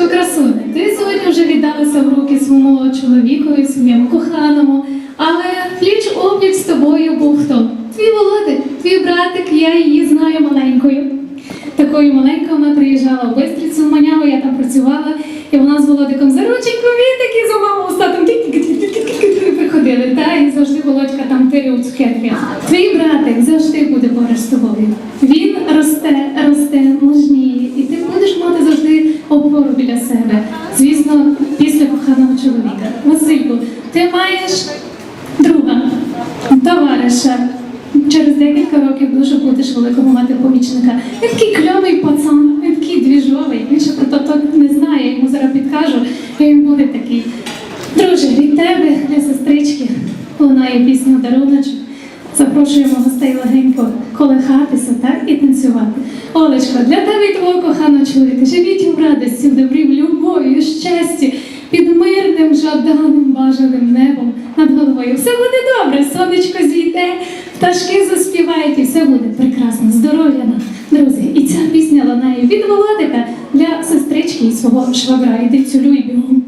Олечко, красуне, ти сьогодні вже віддалася в руки своєму чоловікові, своєму коханому, але пліч опліч з тобою був хто? Твій Володик, твій братик, я її знаю маленькою. Такою маленькою вона приїжджала в Бистрицю в Маняву, я там працювала, і вона з Володиком за рученьку, він такий за маму з татом приходили, та і завжди Володька там тирив цукерки. Твій братик завжди буде поруч з тобою. Він росте, росте, мужніє, і ти будеш мати завжди опору біля себе. Звісно, після коханого чоловіка. Васильку, ти маєш друга, товариша. Через декілька років дуже будеш великого мати помічника. Він такий кльовий пацан, він двіжовий. Він ще про то не знає, йому зараз підкажу, і він буде такий. Друже, від тебе для сестрички лунає пісня даруночок. Запрошуємо гостей легенько колихатися так, і танцювати. Олечко, для тебе і твого коханого чоловіка живіть у радості, добрі, в любові, в щасті, під мирним, жаданим, бажаним небом над головою. Все буде добре, сонечко зійде, пташки заспівають, і все буде прекрасно, здоров'я нам, друзі. І ця пісня лунає від Володика для сестрички і свого швагра. Іди цілюй бігом.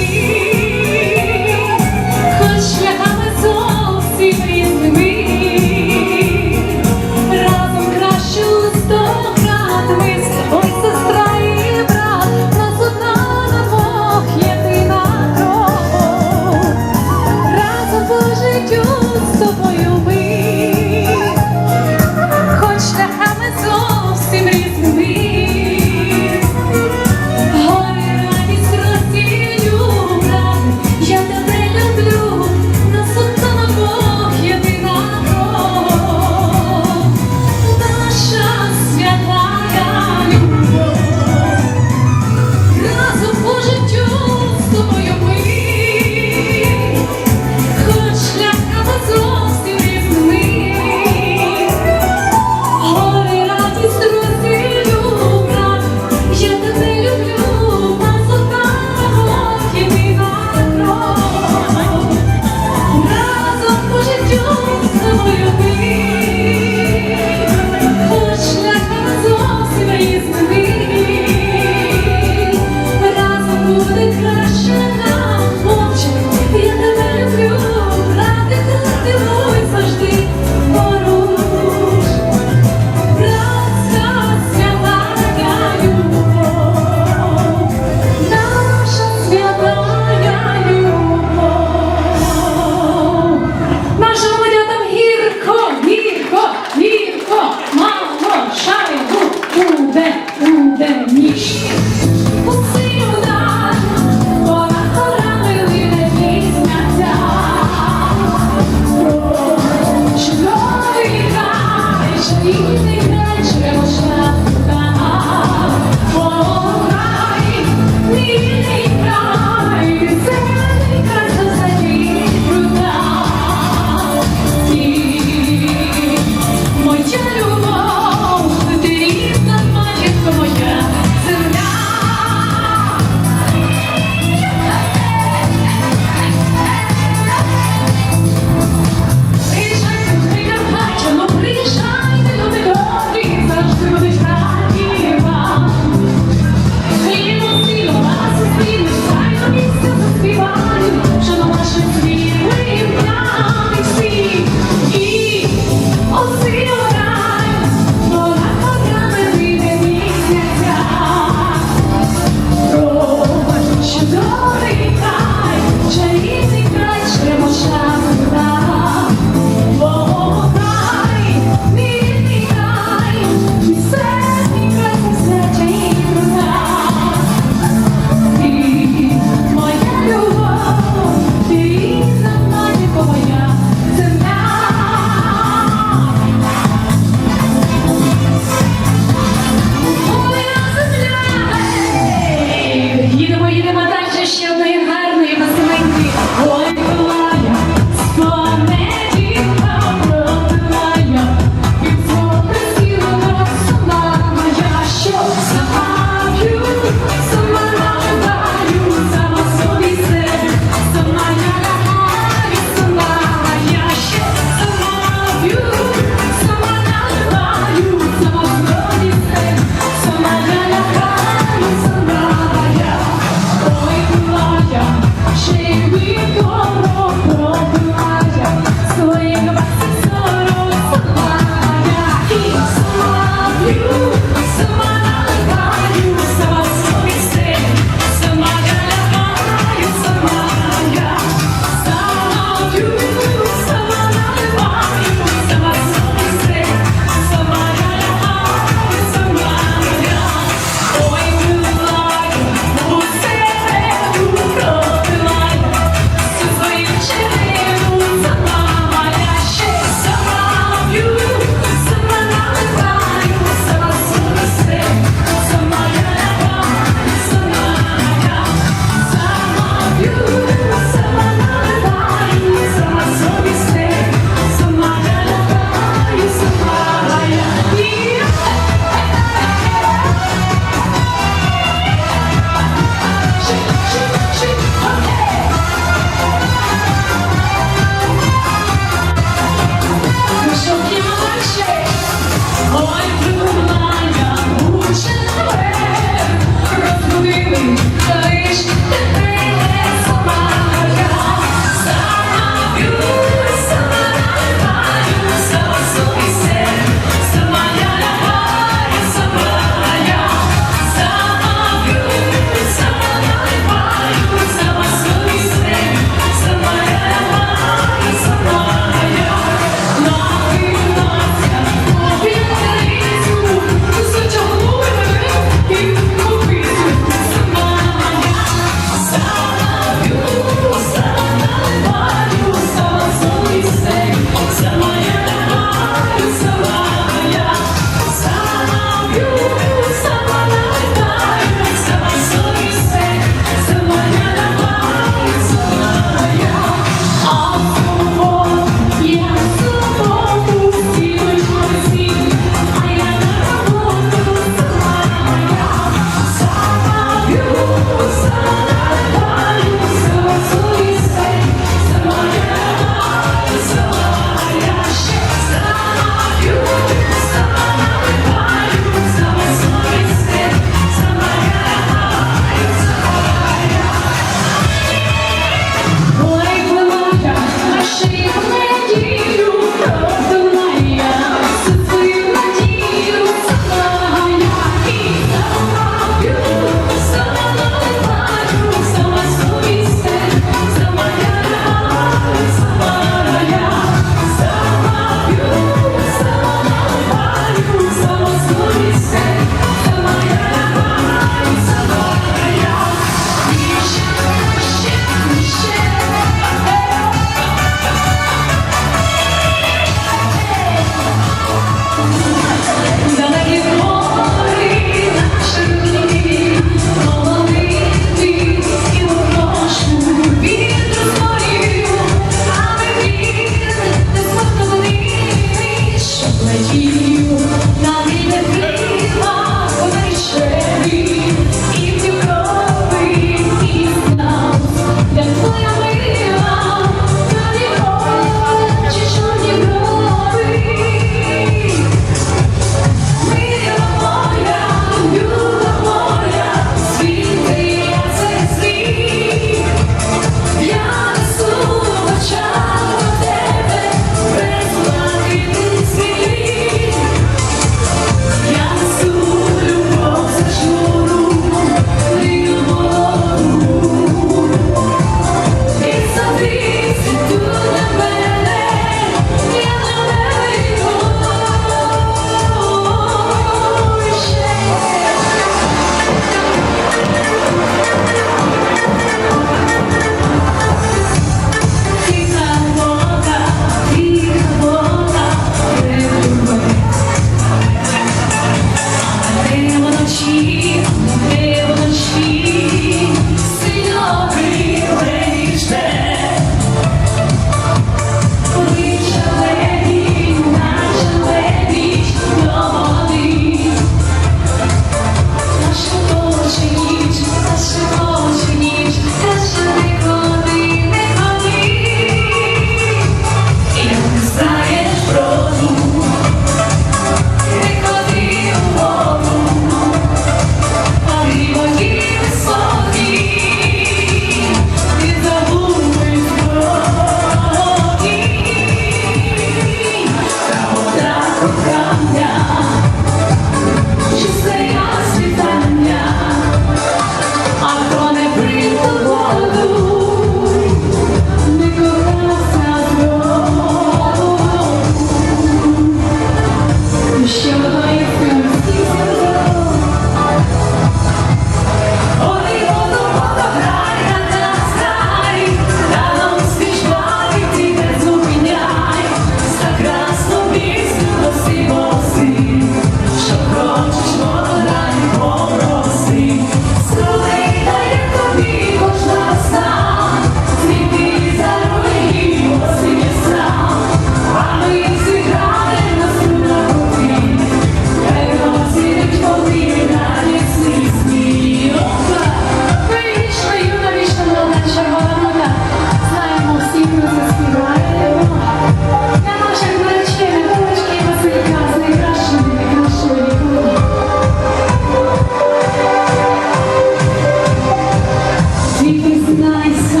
It's nice.